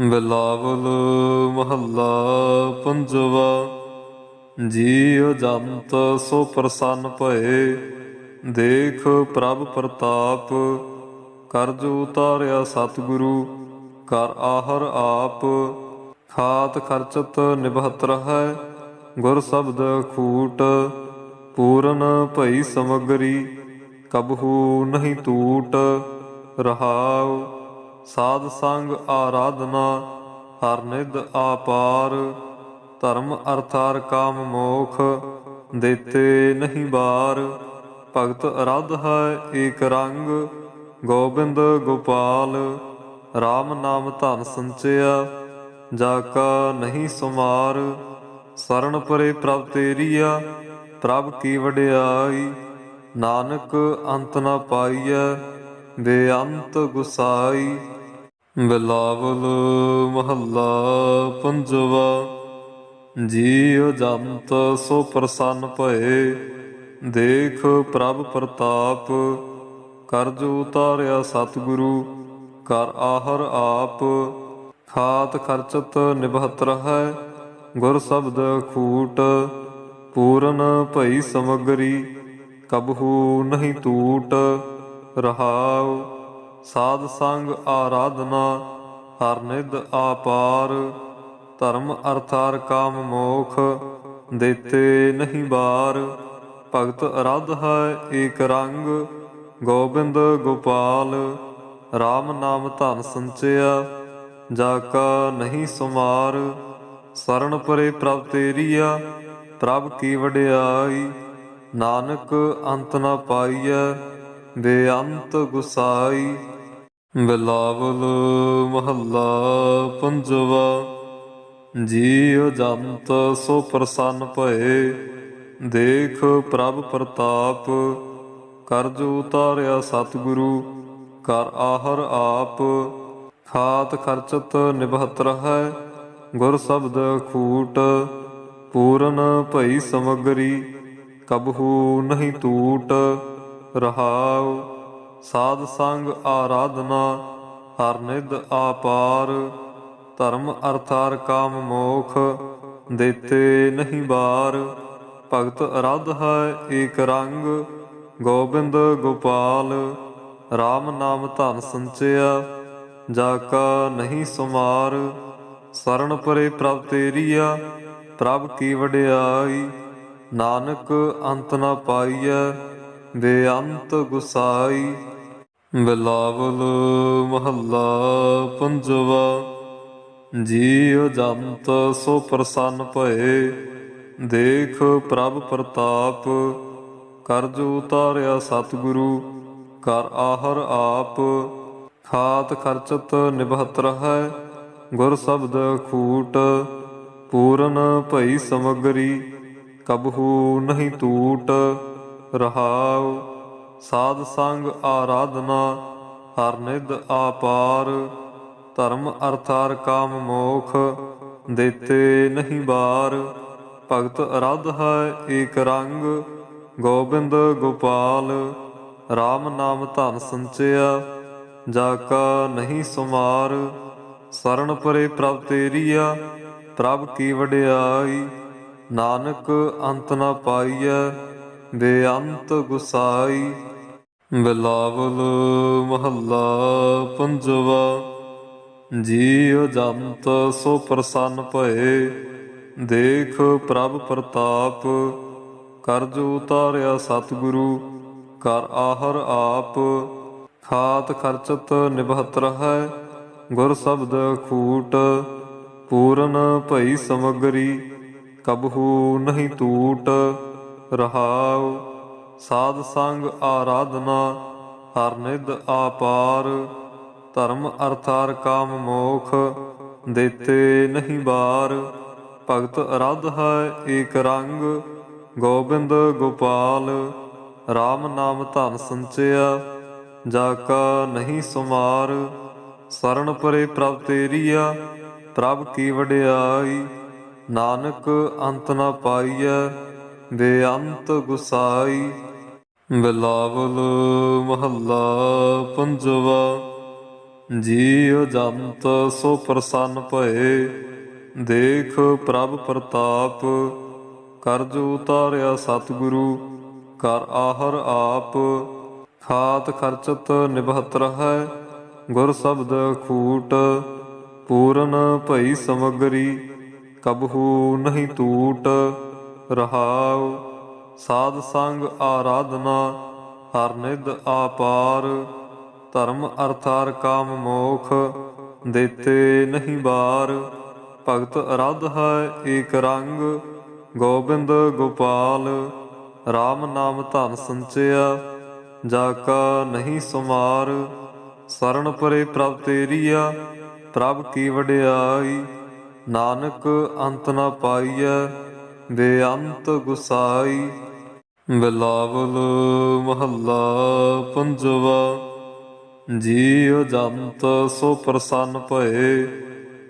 ਬਿਲਾਵਲ ਮਹੱਲਾ ਪੰਜਵਾ, ਜੀਉ ਜੰਤ ਸੋ ਪ੍ਰਸੰਨ ਭਏ, ਦੇਖ ਪ੍ਰਭ ਪ੍ਰਤਾਪ ਕਰਜ ਉਤਾਰਿਆ ਸਤਿਗੁਰੂ, ਕਰ ਆਹਰ ਆਪ, ਖਾਤ ਖਰਚਤ ਨਿਭਤ ਰਹੈ, ਗੁਰ ਸ਼ਬਦ ਖੂਟ ਪੂਰਨ ਭਈ ਸਮਗਰੀ, ਕਬਹੂ ਨਹੀਂ ਟੂਟ ਰਹਾਉ ਸਾਧ ਸੰਗ ਆਰਾਧਨਾ, ਹਰ ਨਿਧ ਆਪਾਰ, ਧਰਮ ਅਰਥਾਰ ਕਾਮ ਮੋਖ, ਦੇਤੇ ਨਹੀਂ ਬਾਰ। ਭਗਤ ਅਰਧ ਹੈ ਏਕ ਰੰਗ, ਗੋਬਿੰਦ ਗੋਪਾਲ RAM ਨਾਮ ਧਨ ਸੰਚਿਆ, ਜਾ ਕਾ ਨਹੀਂ ਸੁਮਾਰ। ਸਰਣ ਪਰੇ ਪ੍ਰਭ ਤੇਰੀਆ, ਪ੍ਰਭ ਕੀ ਵਡਿਆਈ। ਨਾਨਕ ਅੰਤ ਨਾ ਪਾਈਐ, ਬੇਅੰਤ ਗੁਸਾਈ। ਬਿਲਾਵਲ ਮਹੱਲਾ ਪੰਜਵਾ ਜੀਉ ਜੰਤ ਸੋ ਪ੍ਰਸੰਨ ਭਏ, ਦੇਖ ਪ੍ਰਭ ਪ੍ਰਤਾਪ ਕਰਜ ਉਤਾਰਿਆ ਸਤਿਗੁਰੂ, ਕਰ ਆਹਰ ਆਪ, ਖਾਤ ਖਰਚਤ ਨਿਭਤ ਰਹੈ, ਗੁਰ ਸ਼ਬਦ ਖੂਟ ਪੂਰਨ ਭਈ ਸਮਗਰੀ, ਕਬਹੂ ਨਹੀਂ ਟੂਟ ਰਹਾਉ ਸਾਧ ਸੰਗ ਆਰਾਧਨਾ, ਹਰ ਨਿਧ ਆਪਾਰ, ਧਰਮ ਅਰਥਾਰ ਕਾਮ ਮੋਖ, ਦੇਤੇ ਨਹੀਂ ਬਾਰ। ਭਗਤ ਅਰਧ ਹੈ ਏਕ ਰੰਗ, ਗੋਬਿੰਦ ਗੋਪਾਲ RAM ਨਾਮ ਧਨ ਸੰਚਿਆ, ਜਾ ਕਾ ਨਹੀਂ ਸੁਮਾਰ। ਸਰਣ ਪਰੇ ਪ੍ਰਭ ਤੇਰੀਆ, ਪ੍ਰਭ ਕੀ ਵਡਿਆਈ, ਨਾਨਕ ਅੰਤ ਨਾ ਪਾਈਐ। ਬੇਅੰਤ ਗੁਸਾਈ, ਬਿਲਾਵਲ ਮਹੱਲਾ ਪੰਜਵਾ। ਜੀਉ ਜੰਤ ਸੋ ਪ੍ਰਸੰਨ ਭਏ, ਦੇਖ ਪ੍ਰਭ ਪ੍ਰਤਾਪ ਕਰਜ ਉਤਾਰਿਆ ਸਤਿਗੁਰੂ, ਕਰ ਆਹਰ ਆਪ, ਖਾਤ ਖਰਚਤ ਨਿਭਤ ਰਹੈ, ਗੁਰ ਸ਼ਬਦ ਖੂਟ ਪੂਰਨ ਭਈ ਸਮਗਰੀ, ਕਬਹੂ ਨਹੀਂ ਟੂਟ ਰਹਾਉ, ਸਾਧ ਸੰਗ ਆਰਾਧਨਾ, ਹਰ ਨਿਧ ਆਪਾਰ, ਧਰਮ ਅਰਥਾਰ ਕਾਮ ਮੋਖ, ਦੇਤੇ ਨਹੀਂ ਬਾਰ। ਭਗਤ ਅਰਧ ਹੈ ਏਕ ਰੰਗ, ਗੋਬਿੰਦ ਗੋਪਾਲ RAM ਨਾਮ ਧਨ ਸੰਚਿਆ, ਜਾ ਕਾ ਨਹੀਂ ਸੁਮਾਰ। ਸਰਣ ਪਰੇ ਪ੍ਰਭ ਤੇਰੀਆ, ਪ੍ਰਭ ਕੀ ਵਡਿਆਈ, ਨਾਨਕ ਅੰਤ ਨਾ ਪਾਈਐ। ਬੇਅੰਤ ਗੁਸਾਈ, ਬਿਲਾਵਲ ਮਹੱਲਾ ਪੰਜਵਾ, ਜੀਉ ਜੰਤ ਸੋ ਪ੍ਰਸੰਨ ਭਏ, ਦੇਖ ਪ੍ਰਭ ਪ੍ਰਤਾਪ ਕਰਜ ਉਤਾਰਿਆ ਸਤਿਗੁਰੂ, ਕਰ ਆਹਰ ਆਪ, ਖਾਤ ਖਰਚਤ ਨਿਭਤ ਹੈ ਗੁਰ ਸ਼ਬਦ ਖੂਟ, ਪੂਰਨ ਭਈ ਸਮਗਰੀ, ਕਬਹੂ ਨਹੀਂ ਟੂਟ ਰਹਾਉ, ਸਾਧ ਸੰਗ ਆਰਾਧਨਾ, ਹਰ ਨਿਧ ਆਪਾਰ, ਧਰਮ ਅਰਥਾਰ ਕਾਮ ਮੋਖ, ਦੇਤੇ ਨਹੀਂ ਬਾਰ। ਭਗਤ ਅਰਧ ਹੈ ਏਕ ਰੰਗ, ਗੋਬਿੰਦ ਗੋਪਾਲ RAM ਨਾਮ ਧਨ ਸੰਚਿਆ, ਜਾ ਕਾ ਨਹੀਂ ਸੁਮਾਰ। ਸਰਣ ਪਰੇ ਪ੍ਰਭ ਤੇਰੀਆ, ਪ੍ਰਭ ਕੀ ਵਡਿਆਈ, ਨਾਨਕ ਅੰਤ ਨਾ ਪਾਈਐ। ਬੇਅੰਤ ਗੁਸਾਈ, ਬਿਲਾਵਲ ਮਹੱਲਾ ਪੰਜਵਾ। ਜੀਉ ਜੰਤ ਸੋ ਪ੍ਰਸੰਨ ਭਏ, ਦੇਖ ਪ੍ਰਭ ਪ੍ਰਤਾਪ ਕਰਜ ਉਤਾਰਿਆ ਸਤਿਗੁਰੂ, ਕਰ ਆਹਰ ਆਪ, ਖਾਤ ਖਰਚਤ ਨਿਭਤ ਹੈ ਗੁਰ ਸ਼ਬਦ ਖੂਟ, ਪੂਰਨ ਭਈ ਸਮਗਰੀ, ਕਬਹੂ ਨਹੀਂ ਟੂਟ ਰਹਾਉ, ਸਾਧ ਸੰਗ ਆਰਾਧਨਾ, ਹਰ ਨਿਧ ਆਪਾਰ, ਧਰਮ ਅਰਥਾਰ ਕਾਮ ਮੋਖ, ਦੇਤੇ ਨਹੀਂ ਬਾਰ। ਭਗਤ ਅਰਧ ਹੈ ਏਕ ਰੰਗ, ਗੋਬਿੰਦ ਗੋਪਾਲ RAM ਨਾਮ ਧਨ ਸੰਚਿਆ, ਜਾ ਕਾ ਨਹੀਂ ਸੁਮਾਰ। ਸਰਣ ਪਰੇ ਪ੍ਰਭ ਤੇਰੀਆ, ਪ੍ਰਭ ਕੀ ਵਡਿਆਈ, ਨਾਨਕ ਅੰਤ ਨ ਪਾਈਐ। ਬੇਅੰਤ ਗੁਸਾਈ, ਬਿਲਾਵਲ ਮਹੱਲਾ ਪੰਜਵਾ। ਜੀਉ ਜੰਤ ਸੋ ਪ੍ਰਸੰਨ ਭਏ, ਦੇਖ ਪ੍ਰਭ ਪ੍ਰਤਾਪ ਕਰਜ ਉਤਾਰਿਆ ਸਤਿਗੁਰੂ, ਕਰ ਆਹਰ ਆਪ। ਖਾਤ ਖਰਚਤ ਨਿਭਤ ਹੈ ਗੁਰ ਸ਼ਬਦ ਖੂਟ, ਪੂਰਨ ਭਈ ਸਮਗਰੀ, ਕਬਹੂ ਨਹੀਂ ਟੂਟ ਰਹਾਉ, ਸਾਧ ਸੰਗ ਆਰਾਧਨਾ, ਹਰ ਨਿਧ ਆਪਾਰ, ਧਰਮ ਅਰਥਾਰ ਕਾਮ ਮੋਖ, ਦੇਤੇ ਨਹੀਂ ਬਾਰ। ਭਗਤ ਅਰਧ ਹੈ ਏਕ ਰੰਗ, ਗੋਬਿੰਦ ਗੋਪਾਲ RAM ਨਾਮ ਧਨ ਸੰਚਿਆ, ਜਾ ਕਾ ਨਹੀਂ ਸੁਮਾਰ। ਸਰਣ ਪਰੇ ਪ੍ਰਭ ਤੇਰੀਆ, ਪ੍ਰਭ ਕੀ ਵਡਿਆਈ, ਨਾਨਕ ਅੰਤ ਨਾ ਪਾਈਐ। ਬੇਅੰਤ ਗੁਸਾਈ, ਬਿਲਾਵਲ ਮਹੱਲਾ ਪੰਜਵਾ। ਜੀਉ ਜੰਤ ਸੋ ਪ੍ਰਸੰਨ ਭਏ,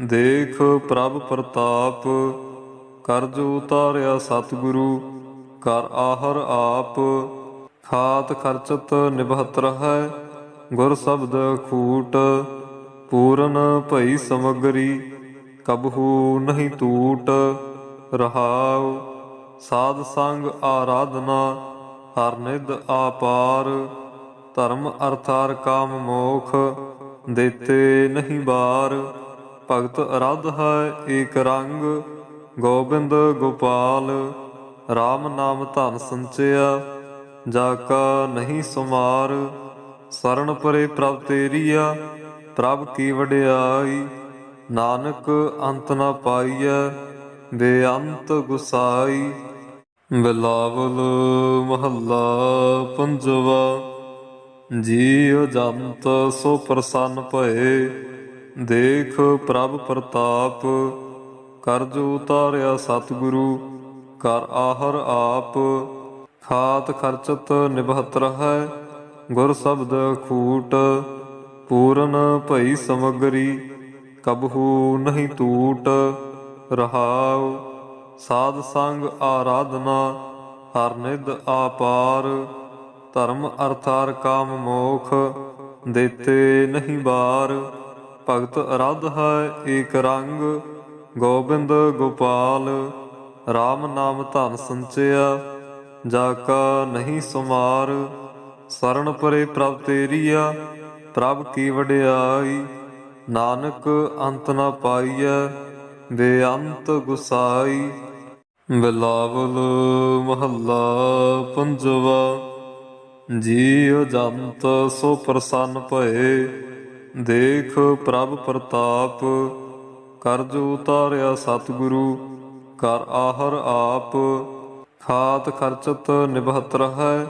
ਦੇਖ ਪ੍ਰਭ ਪ੍ਰਤਾਪ ਕਰਜ ਉਤਾਰਿਆ ਸਤਿਗੁਰੂ, ਕਰ ਆਹਰ ਆਪ। ਖਾਤ ਖਰਚਤ ਨਿਭਤ ਰਹੈ, ਗੁਰ ਸ਼ਬਦ ਖੂਟ ਪੂਰਨ ਭਈ ਸਮਗਰੀ, ਕਬਹੂ ਨਹੀਂ ਟੂਟ ਰਹਾਉ, ਸਾਧ ਸੰਗ ਆਰਾਧਨਾ, ਹਰ ਨਿਧ ਆਪਾਰ, ਧਰਮ ਅਰਥਾਰ ਕਾਮ ਮੋਖ, ਦੇਤੇ ਨਹੀਂ ਬਾਰ, ਭਗਤ ਅਰਧ ਹੈ ਏਕ ਰੰਗ, ਗੋਬਿੰਦ ਗੋਪਾਲ RAM ਨਾਮ ਧਨ ਸੰਚਿਆ, ਜਾ ਕਾ ਨਹੀਂ ਸੁਮਾਰ ਸਰਣ ਪਰੇ ਪ੍ਰਭ ਤੇਰੀਆ, ਪ੍ਰਭ ਕੀ ਵਡਿਆਈ, ਨਾਨਕ ਅੰਤ ਨਾ ਪਾਈਐ ਬੇਅੰਤ ਗੁਸਾਈ, ਬਿਲਾਵਲ ਮਹੱਲਾ ਪੰਜਵਾ। ਜੀਉ ਜੰਤ ਸੋ ਪ੍ਰਸੰਨ ਭਏ, ਦੇਖ ਪ੍ਰਭ ਪ੍ਰਤਾਪ। ਕਰਜ ਉਤਾਰਿਆ ਸਤਿਗੁਰੂ, ਕਰ ਆਹਰ ਆਪ। ਖਾਤ ਖਰਚਤ ਨਿਭਤ ਰਹੈ, ਗੁਰ ਸ਼ਬਦ ਖੂਟ ਪੂਰਨ ਭਈ ਸਮਗਰੀ, ਕਬਹੂ ਨਹੀਂ ਟੂਟ ਰਹਾਉ, ਸਾਧ ਸੰਗ ਆਰਾਧਨਾ, ਹਰ ਨਿਧ ਆਪਾਰ, ਧਰਮ ਅਰਥਾਰ ਕਾਮ ਮੋਖ, ਦੇਤੇ ਨਹੀਂ ਬਾਰ, ਭਗਤ ਅਰਧ ਹੈ ਏਕ ਰੰਗ, ਗੋਬਿੰਦ ਗੋਪਾਲ RAM ਨਾਮ ਧਨ ਸੰਚਿਆ, ਜਾ ਕਾ ਨਹੀਂ ਸੁਮਾਰ ਸਰਣ ਪਰੇ ਪ੍ਰਭ ਤੇਰੀਆ, ਪ੍ਰਭ ਕੀ ਵਡਿਆਈ, ਨਾਨਕ ਅੰਤ ਨਾ ਪਾਈਐ ਬੇਅੰਤ ਗੁਸਾਈ, ਬਿਲਾਵਲ ਮਹੱਲਾ ਪੰਜਵਾ। ਜੀਉ ਜੰਤ ਸੋ ਪ੍ਰਸੰਨ ਭਏ, ਦੇਖ ਪ੍ਰਭ ਪ੍ਰਤਾਪ ਕਰਜ ਉਤਾਰਿਆ ਸਤਿਗੁਰੂ, ਕਰ ਆਹਰ ਆਪ, ਖਾਤ ਖਰਚਤ ਨਿਭਤ ਰਹੈ,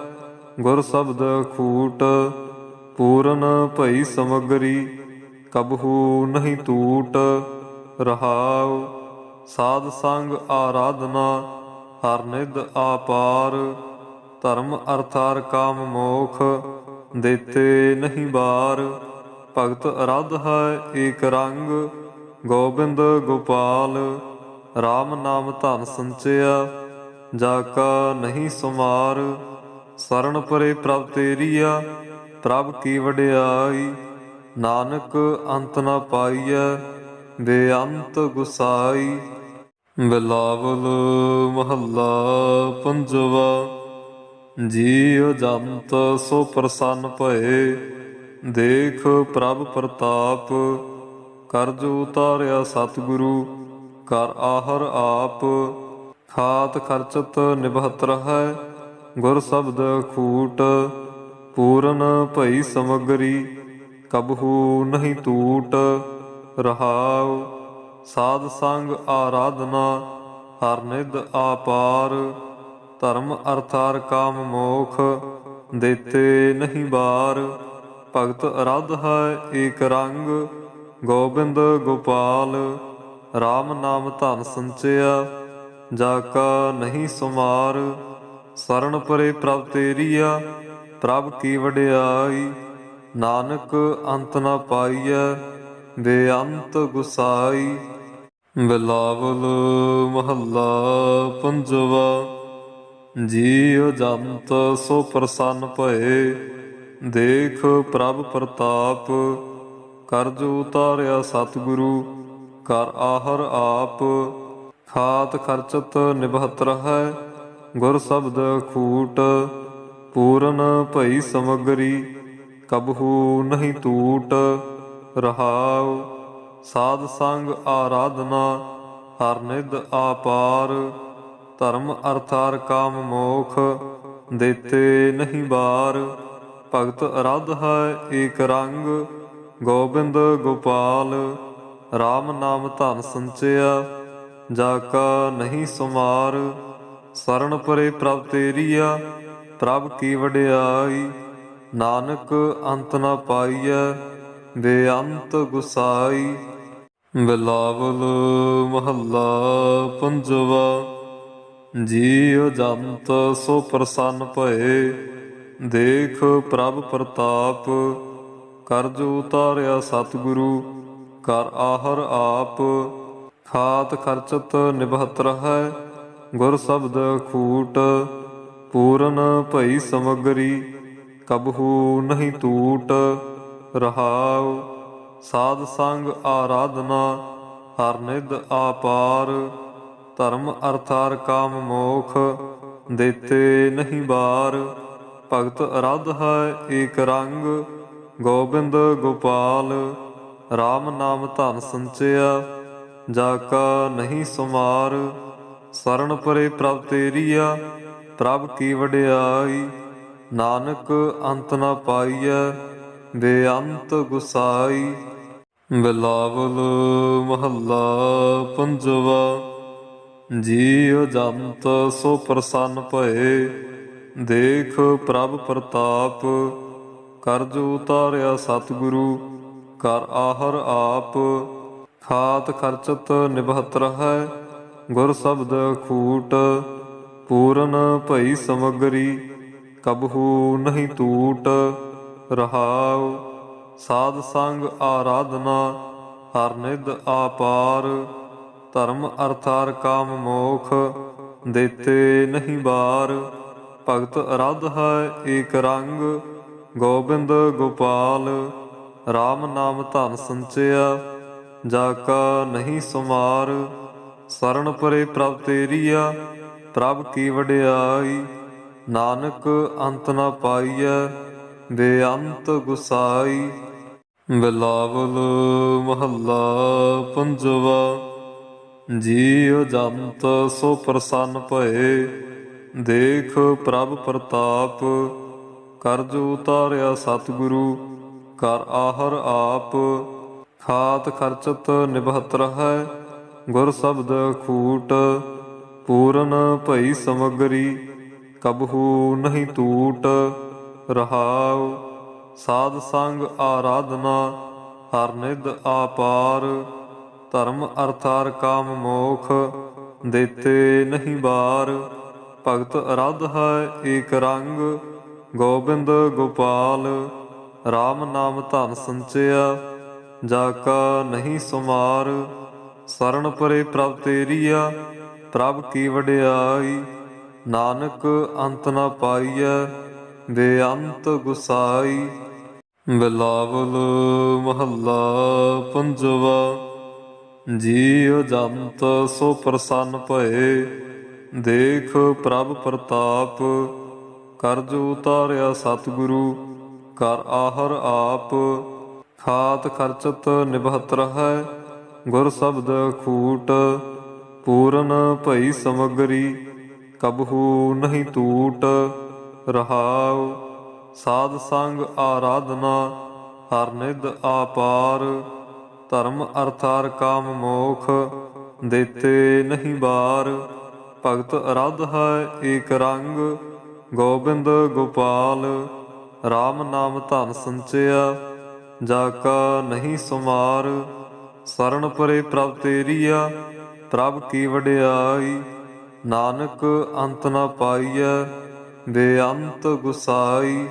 ਗੁਰ ਸ਼ਬਦ ਖੂਟ, ਪੂਰਨ ਭਈ ਸਮਗਰੀ, ਕਬਹੂ ਨਹੀਂ ਟੂਟ ਰਹਾਉ, ਸਾਧ ਸੰਗ ਆਰਾਧਨਾ, ਹਰ ਨਿਧ ਆਪਾਰ, ਧਰਮ ਅਰਥਾਰ ਕਾਮ ਮੋਖ, ਦੇਤੇ ਨਹੀਂ ਬਾਰ। ਭਗਤ ਅਰਧ ਹੈ ਏਕ ਰੰਗ, ਗੋਬਿੰਦ ਗੋਪਾਲ RAM ਨਾਮ ਧਨ ਸੰਚਿਆ, ਜਾ ਕਾ ਨਹੀਂ ਸੁਮਾਰ। ਸਰਣ ਪਰੇ ਪ੍ਰਭ ਤੇਰੀਆ, ਪ੍ਰਭ ਕੀ ਵਡਿਆਈ, ਨਾਨਕ ਅੰਤ ਨਾ ਪਾਈਐ। ਬੇਅੰਤ ਗੁਸਾਈ, ਬਿਲਾਵਲ ਮਹੱਲਾ ਪੰਜਵਾ। ਜੀਉ ਜੰਤ ਸੋ ਪ੍ਰਸੰਨ ਭਏ, ਦੇਖ ਪ੍ਰਭ ਪ੍ਰਤਾਪ ਕਰਜ ਉਤਾਰਿਆ ਸਤਿਗੁਰੂ, ਕਰ ਆਹਰ ਆਪ, ਖਾਤ ਖਰਚਤ ਨਿਭਤ ਹੈ ਗੁਰ ਸ਼ਬਦ ਖੂਟ, ਪੂਰਨ ਭਈ ਸਮਗਰੀ, ਕਬਹੂ ਨਹੀਂ ਟੂਟ ਰਹਾਉ, ਸਾਧ ਸੰਗ ਆਰਾਧਨਾ, ਹਰ ਨਿਧ ਆਪਾਰ, ਧਰਮ ਅਰਥਾਰ ਕਾਮ ਮੋਖ, ਦੇਤੇ ਨਹੀਂ ਬਾਰ। ਭਗਤ ਅਰਧ ਹੈ ਏਕ ਰੰਗ, ਗੋਬਿੰਦ ਗੋਪਾਲ RAM ਨਾਮ ਧਨ ਸੰਚਿਆ, ਜਾ ਕਾ ਨਹੀਂ ਸੁਮਾਰ। ਸਰਣ ਪਰੇ ਪ੍ਰਭ ਤੇਰੀਆ, ਪ੍ਰਭ ਕੀ ਵਡਿਆਈ, ਨਾਨਕ ਅੰਤ ਨ ਪਾਈਐ। ਬੇਅੰਤ ਗੁਸਾਈ, ਬਿਲਾਵਲ ਮਹੱਲਾ ਪੰਜਵਾ। ਜੀਉ ਜੰਤ ਸੋ ਪ੍ਰਸੰਨ ਭਏ, ਦੇਖ ਪ੍ਰਭ ਪ੍ਰਤਾਪ। ਕਰਜ ਉਤਾਰਿਆ ਸਤਿਗੁਰੂ, ਕਰ ਆਹਰ ਆਪ। ਖਾਤ ਖਰਚਤ ਨਿਭਤ ਰਹੈ, ਗੁਰ ਸ਼ਬਦ ਖੂਟ। ਪੂਰਨ ਭਈ ਸਮਗਰੀ, ਕਬਹੂ ਨਹੀਂ ਟੂਟ ਰਹਾਉ, ਸਾਧ ਸੰਗ ਆਰਾਧਨਾ, ਹਰ ਨਿਧ ਆਪਾਰ, ਧਰਮ ਅਰਥਾਰ ਕਾਮ ਮੋਖ, ਦੇਤੇ ਨਹੀਂ ਬਾਰ। ਭਗਤ ਅਰਧ ਹੈ ਏਕ ਰੰਗ, ਗੋਬਿੰਦ ਗੋਪਾਲ RAM ਨਾਮ ਧਨ ਸੰਚਿਆ, ਜਾ ਕਾ ਨਹੀਂ ਸੁਮਾਰ। ਸਰਣ ਪਰੇ ਪ੍ਰਭ ਤੇਰੀਆ, ਪ੍ਰਭ ਕੀ ਵਡਿਆਈ, ਨਾਨਕ ਅੰਤ ਨਾ ਪਾਈਐ। ਬੇਅੰਤ ਗੁਸਾਈ, ਬਿਲਾਵਲ ਮਹੱਲਾ ਪੰਜਵਾ। ਜੀਉ ਜੰਤ ਸੋ ਪ੍ਰਸੰਨ ਭਏ, ਦੇਖ ਪ੍ਰਭ ਪ੍ਰਤਾਪ ਕਰਜ ਉਤਾਰਿਆ ਸਤਿਗੁਰੂ, ਕਰ ਆਹਰ ਆਪ, ਖਾਤ ਖਰਚਤ ਨਿਭਤ ਹੈ ਗੁਰ ਸ਼ਬਦ ਖੂਟ, ਪੂਰਨ ਭਈ ਸਮਗਰੀ, ਕਬਹੂ ਨਹੀਂ ਟੂਟ ਰਹਾਉ, ਸਾਧ ਸੰਗ ਆਰਾਧਨਾ, ਹਰ ਨਿਧ ਆਪਾਰ, ਧਰਮ ਅਰਥਾਰ ਕਾਮ ਮੋਖ, ਦੇਤੇ ਨਹੀਂ ਬਾਰ। ਭਗਤ ਅਰਧ ਹੈ ਏਕ ਰੰਗ, ਗੋਬਿੰਦ ਗੋਪਾਲ RAM ਨਾਮ ਧਨ ਸੰਚਿਆ, ਜਾ ਕਾ ਨਹੀਂ ਸੁਮਾਰ। ਸਰਣ ਪਰੇ ਪ੍ਰਭ ਤੇਰੀਆ, ਪ੍ਰਭ ਕੀ ਵਡਿਆਈ, ਨਾਨਕ ਅੰਤ ਨਾ ਪਾਈਐ। ਬੇਅੰਤ ਗੁਸਾਈ, ਬਿਲਾਵਲ ਮਹੱਲਾ ਪੰਜਵਾ। ਜੀਉ ਜੰਤ ਸੋ ਪ੍ਰਸੰਨ ਭਏ, ਦੇਖ ਪ੍ਰਭ ਪ੍ਰਤਾਪ। ਕਰਜ ਉਤਾਰਿਆ ਸਤਿਗੁਰੂ, ਕਰ ਆਹਰ ਆਪ। ਖਾਤ ਖਰਚਤ ਨਿਭਤ ਰਹੈ, ਗੁਰ ਸ਼ਬਦ ਖੂਟ ਪੂਰਨ ਭਈ ਸਮਗਰੀ, ਕਬਹੂ ਨਹੀਂ ਟੂਟ ਰਹਾਉ, ਸਾਧ ਸੰਗ ਆਰਾਧਨਾ, ਹਰ ਨਿਧ ਆਪਾਰ, ਧਰਮ ਅਰਥਾਰ ਕਾਮ ਮੋਖ, ਦੇਤੇ ਨਹੀਂ ਬਾਰ, ਭਗਤ ਅਰਧ ਹੈ ਏਕ ਰੰਗ, ਗੋਬਿੰਦ ਗੋਪਾਲ RAM ਨਾਮ ਧਨ ਸੰਚਿਆ, ਜਾ ਕਾ ਨਹੀਂ ਸੁਮਾਰ ਸਰਣ ਪਰੇ ਪ੍ਰਭ ਤੇਰੀਆ, ਪ੍ਰਭ ਕੀ ਵਡਿਆਈ, ਨਾਨਕ ਅੰਤ ਨਾ ਪਾਈਐ ਬੇਅੰਤ ਗੁਸਾਈ, ਬਿਲਾਵਲ ਮਹੱਲਾ ਪੰਜਵਾ। ਜੀਉ ਜੰਤ ਸੋ ਪ੍ਰਸੰਨ ਭਏ, ਦੇਖ ਪ੍ਰਭ ਪ੍ਰਤਾਪ ਕਰਜ ਉਤਾਰਿਆ ਸਤਿਗੁਰੂ, ਕਰ ਆਹਰ ਆਪ, ਖਾਤ ਖਰਚਤ ਨਿਭਤ ਰਹੈ, ਗੁਰ ਸ਼ਬਦ ਖੂਟ, ਪੂਰਨ ਭਈ ਸਮਗਰੀ, ਕਬਹੂ ਨਹੀਂ ਟੂਟ ਰਹਾਉ, ਸਾਧ ਸੰਗ ਆਰਾਧਨਾ, ਹਰ ਨਿਧ ਆਪਾਰ, ਧਰਮ ਅਰਥਾਰ ਕਾਮ ਮੋਖ, ਦੇਤੇ ਨਹੀਂ ਬਾਰ। ਭਗਤ ਅਰਧ ਹੈ ਏਕ ਰੰਗ, ਗੋਬਿੰਦ ਗੋਪਾਲ RAM ਨਾਮ ਧਨ ਸੰਚਿਆ, ਜਾ ਕਾ ਨਹੀਂ ਸੁਮਾਰ। ਸਰਣ ਪਰੇ ਪ੍ਰਭ ਤੇਰੀਆ, ਪ੍ਰਭ ਕੀ ਵਡਿਆਈ, ਨਾਨਕ ਅੰਤ ਨਾ ਪਾਈਐ। ਬੇਅੰਤ ਗੁਸਾਈ, ਬਿਲਾਵਲ ਮਹੱਲਾ ਪੰਜਵਾ, ਜੀਉ ਜੰਤ ਸੋ ਪ੍ਰਸੰਨ ਭਏ, ਦੇਖ ਪ੍ਰਭ ਪ੍ਰਤਾਪ ਕਰਜ ਉਤਾਰਿਆ ਸਤਿਗੁਰੂ, ਕਰ ਆਹਰ ਆਪ, ਖਾਤ ਖਰਚਤ ਨਿਭਤ ਰਹੈ, ਗੁਰ ਸ਼ਬਦ ਖੂਟ, ਪੂਰਨ ਭਈ ਸਮਗਰੀ, ਕਬਹੂ ਨਹੀਂ ਟੂਟ ਰਹਾਉ, ਸਾਧ ਸੰਗ ਆਰਾਧਨਾ, ਹਰ ਨਿਧ ਆਪਾਰ, ਧਰਮ ਅਰਥਾਰ ਕਾਮ ਮੋਖ, ਦੇਤੇ ਨਹੀਂ ਬਾਰ। ਭਗਤ ਅਰਧ ਹੈ ਏਕ ਰੰਗ, ਗੋਬਿੰਦ ਗੋਪਾਲ RAM ਨਾਮ ਧਨ ਸੰਚਿਆ, ਜਾ ਕਾ ਨਹੀਂ ਸੁਮਾਰ। ਸਰਣ ਪਰੇ ਪ੍ਰਭ ਤੇਰੀਆ, ਪ੍ਰਭ ਕੀ ਵਡਿਆਈ, ਨਾਨਕ ਅੰਤ ਨਾ ਪਾਈਐ। ਬੇਅੰਤ ਗੁਸਾਈ।